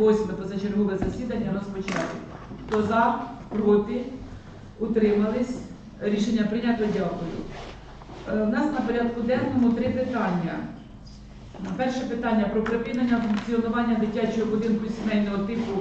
28 позачергове засідання розпочати. Хто за, проти, утримались. Рішення прийнято. Дякую. Е, У нас на порядку денному три питання. Перше питання про припинення функціонування дитячого будинку сімейного типу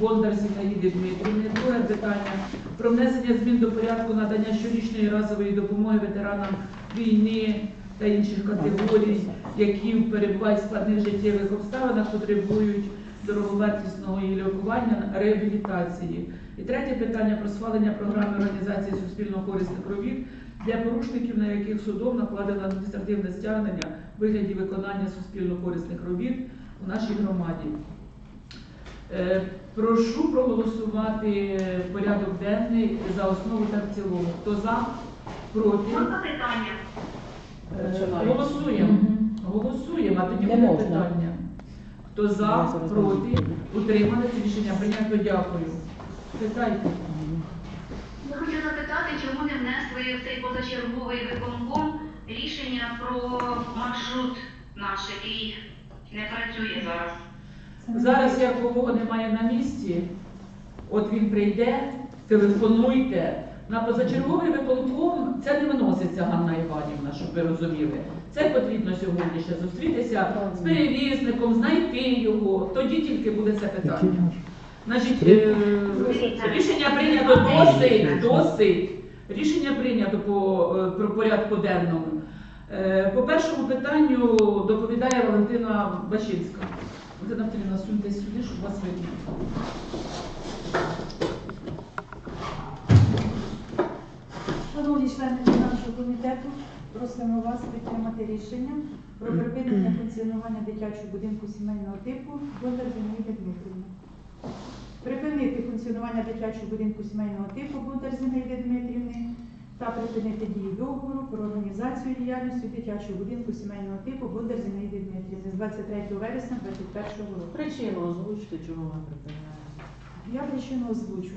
Бондар Зінаїди Дмитрівни. Друге питання про внесення змін до порядку надання щорічної разової допомоги ветеранам війни та інших категорій, які перебувають в складних життєвих обставинах, потребують дороговартісного її лікування, реабілітації. І третє питання про схвалення програми організації суспільно-корисних робіт для порушників, на яких судом накладено адміністративне стягнення в вигляді виконання суспільно-корисних робіт у нашій громаді. Е, Прошу проголосувати порядок денний за основу та в цілому. Хто за? Проти? Можна питання? Е, Голосуємо. Голосуємо, а тоді буде питання. Хто за, проти, не рішення прийнято. Дякую. Питайте. Я хочу запитати, чому не внесли в цей позачерговий виконком рішення про маршрут наш, який не працює зараз. Зараз як кого немає на місці, от він прийде, телефонуйте. На позачерговий виконком це не виноситься Ганна Іванівна, щоб ви розуміли. Це потрібно сьогодні ще зустрітися з перевізником, знайти його. Тоді тільки буде це питання. Значить, е, рішення прийнято досить, досить. Рішення прийнято по, е, про порядку денному. Е, По першому питанню доповідає Валентина Бачинська. Валентина Валентина, суньте сюди, щоб вас видно. Шановні члени виконавчого комітету, просимо вас підтримати рішення про припинення функціонування дитячого будинку сімейного типу Бондар Зінаїди Дмитрівни. Припинити функціонування дитячого будинку сімейного типу Бондар Зінаїди Дмитрівни та припинити дію договору про організацію діяльності дитячого будинку сімейного типу Бондар Зінаїди Дмитрівни з 23 вересня 2021 року. Причину озвучте, чого ви припиняєте. Я причину озвучу.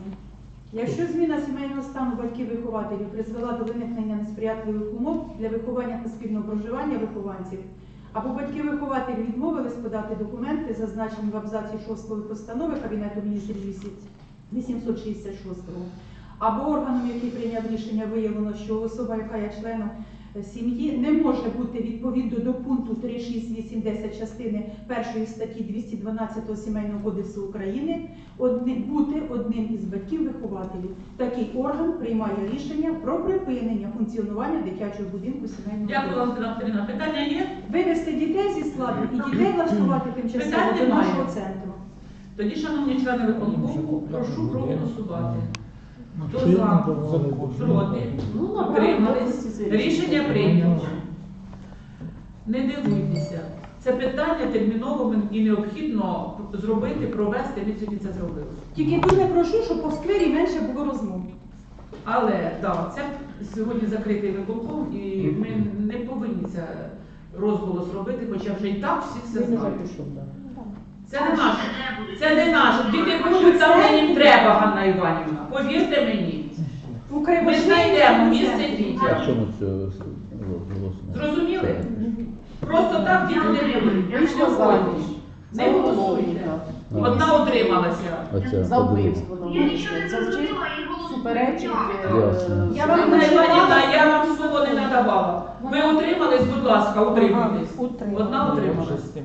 Якщо зміна сімейного стану батьків-вихователів призвела до виникнення несприятливих умов для виховання та спільного проживання вихованців, або батьки-вихователі відмовились подати документи, зазначені в абзаці 6 постанови Кабінету міністрів 866, або органом, який прийняв рішення, виявлено, що особа, яка є членом сім'ї, не може бути відповідно до пункту 3.6.8.10 частини 1 статті 212 Сімейного кодексу України одни, бути одним із батьків-вихователів. Такий орган приймає рішення про припинення функціонування дитячого будинку сімейного Дякую. Валентина Валентина. Питання є? Вивести дітей зі складу і дітей влаштувати тимчасово Питань до немає. нашого центру. Тоді, шановні члени виконкому, прошу проголосувати. Хто за? Проти? Ну, Утримались? Рішення прийнято. Не дивуйтеся. Це питання терміново і необхідно зробити, провести. Ми сьогодні це зробили. Тільки дуже прошу, щоб по сквері менше було розмов. Але так, це сьогодні закритий виконком, і ми не повинні це розголос робити, хоча вже і так всі все знають. Це не наше. Це не наше. Діти будуть там, їм треба, Ганна Іванівна. Повірте мені. Ми знайдемо це місце дітям. Чому це голосно? Зрозуміли? Просто так діти не будуть. Ви ж. Не голосуйте. Одна отрималася. За вбивство Я нічого не. Зрозуміла. Суперечить. Е, Ясно. Я вам не Іванівна, я вам слово не надавала. Ви утримались, будь ласка, утримуйтесь. Одна утрималась.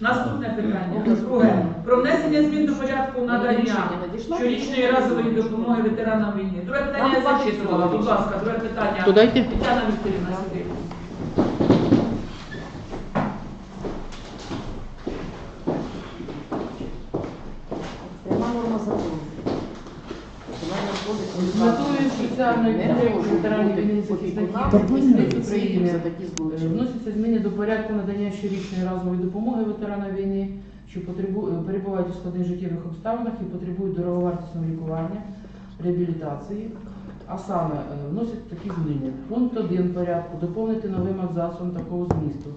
Наступне питання. Друге. Про внесення змін до порядку надання Рішення надійшло? щорічної разової допомоги ветеранам війни. Друге питання я зачитувала. Будь ласка, друге питання. Тетяна Вікторівна, сюди. Захисників і України за такі Е, злочини. Вносяться зміни до порядку надання щорічної разової допомоги ветеранам війни, що е, перебувають у складних життєвих обставинах і потребують дороговартісного лікування, реабілітації. А саме е, вносять такі зміни. Пункт 1 порядку доповнити новим абзацом такого змісту.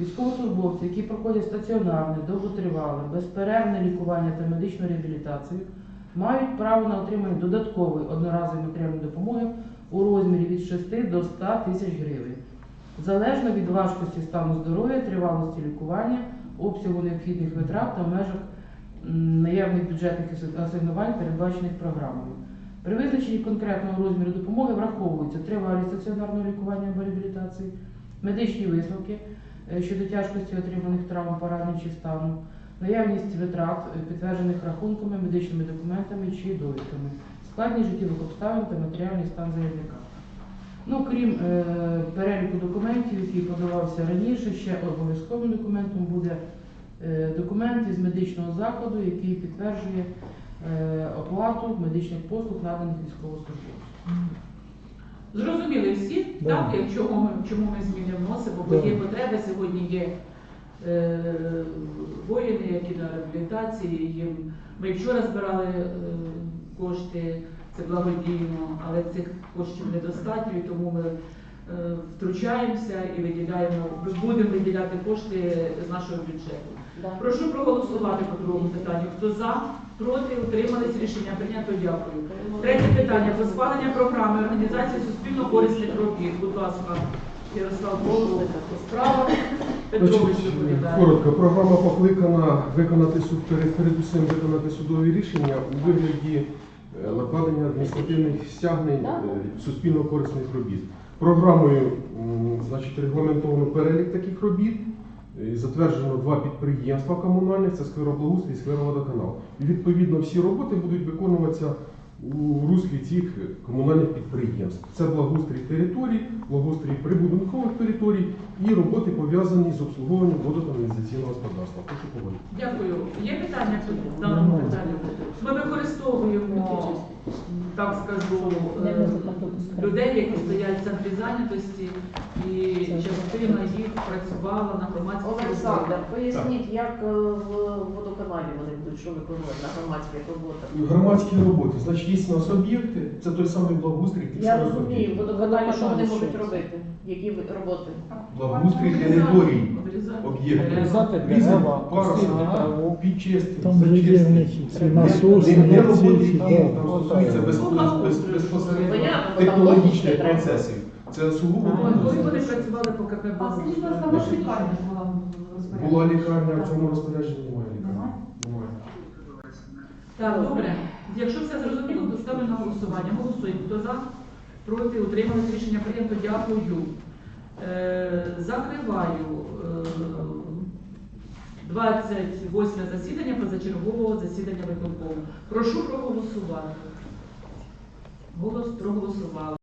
Військовослужбовці, які проходять стаціонарне, довготривале, безперервне лікування та медичну реабілітацію, мають право на отримання додаткової одноразової матеріальної допомоги у розмірі від 6 до 100 тисяч гривень, залежно від важкості стану здоров'я, тривалості лікування, обсягу необхідних витрат та в межах наявних бюджетних асигнувань, передбачених програмою. При визначенні конкретного розміру допомоги враховується тривалість стаціонарного лікування або реабілітації, медичні висновки е, щодо тяжкості отриманих травм, поранень чи стану, наявність витрат, е, підтверджених рахунками, медичними документами чи довідками, складність життєвих обставин та матеріальний стан заявника. Ну, крім е, переліку документів, який подавався раніше, ще обов'язковим документом буде е, документ із медичного закладу, який підтверджує е, оплату медичних послуг, наданих військовослужбовцям. Зрозуміли всі, Да. так, чому ми, чому ми зміни вносимо, бо Да. є потреби, сьогодні є воїни, які на реабілітації, їм ми вчора збирали е, кошти, це благодійно, але цих коштів недостатньо, і тому ми е, втручаємося і виділяємо, будемо виділяти кошти з нашого бюджету. Да. Прошу проголосувати по другому питанню. Хто за, проти, утримались, рішення прийнято. Дякую. Третє питання про схвалення програми організації суспільно-корисних робіт. Будь ласка, Ярослав Голуб, справа. Петрович доповідає. Коротко, програма покликана виконати суд передусім виконати судові рішення у вигляді е, накладення адміністративних стягнень е, суспільно-корисних робіт. Програмою значить, регламентовано перелік таких робіт. е, Затверджено два підприємства комунальних, це сквероблагоустрій і сквероводоканал. І відповідно всі роботи будуть виконуватися у руслі цих комунальних підприємств. Це благоустрій територій, благоустрій прибудинкових територій і роботи пов'язані з обслуговуванням водоканалізаційного господарства. Прошу погодити. Дякую. Є питання по даному питанню? Ми використовуємо, так скажу, е, людей, які стоять в центрі зайнятості, і частина їх працювала на громадських Олександр, поясніть, як е, в водоканалі вони будуть що виконувати на громадських роботах? Громадські роботи, значить, є у нас об'єкти, це той самий благоустрій, ті Я розумію, в водоканалі що вони можуть робити? Які ви- роботи? Благоустрій територій, Обрізати. об'єкти. Дерева. Різати Різати дерева, паруси, косити траву. підчистки, Там же є в них і не і ці, да. Бо там технологічних процесів. Це сугубо Коли вони працювали по КП А скажіть, будь ласка, ваша лікарня була лікарня, в цьому розпорядженні немає лікарні. Немає. Так, добре. Якщо все зрозуміло, то ставлю на голосування. Голосуємо. Хто за? Проти? Утримались? Рішення прийнято. Дякую. Е, закриваю е, 28 засідання позачергового засідання виконкому. Прошу проголосувати. Голос проголосували.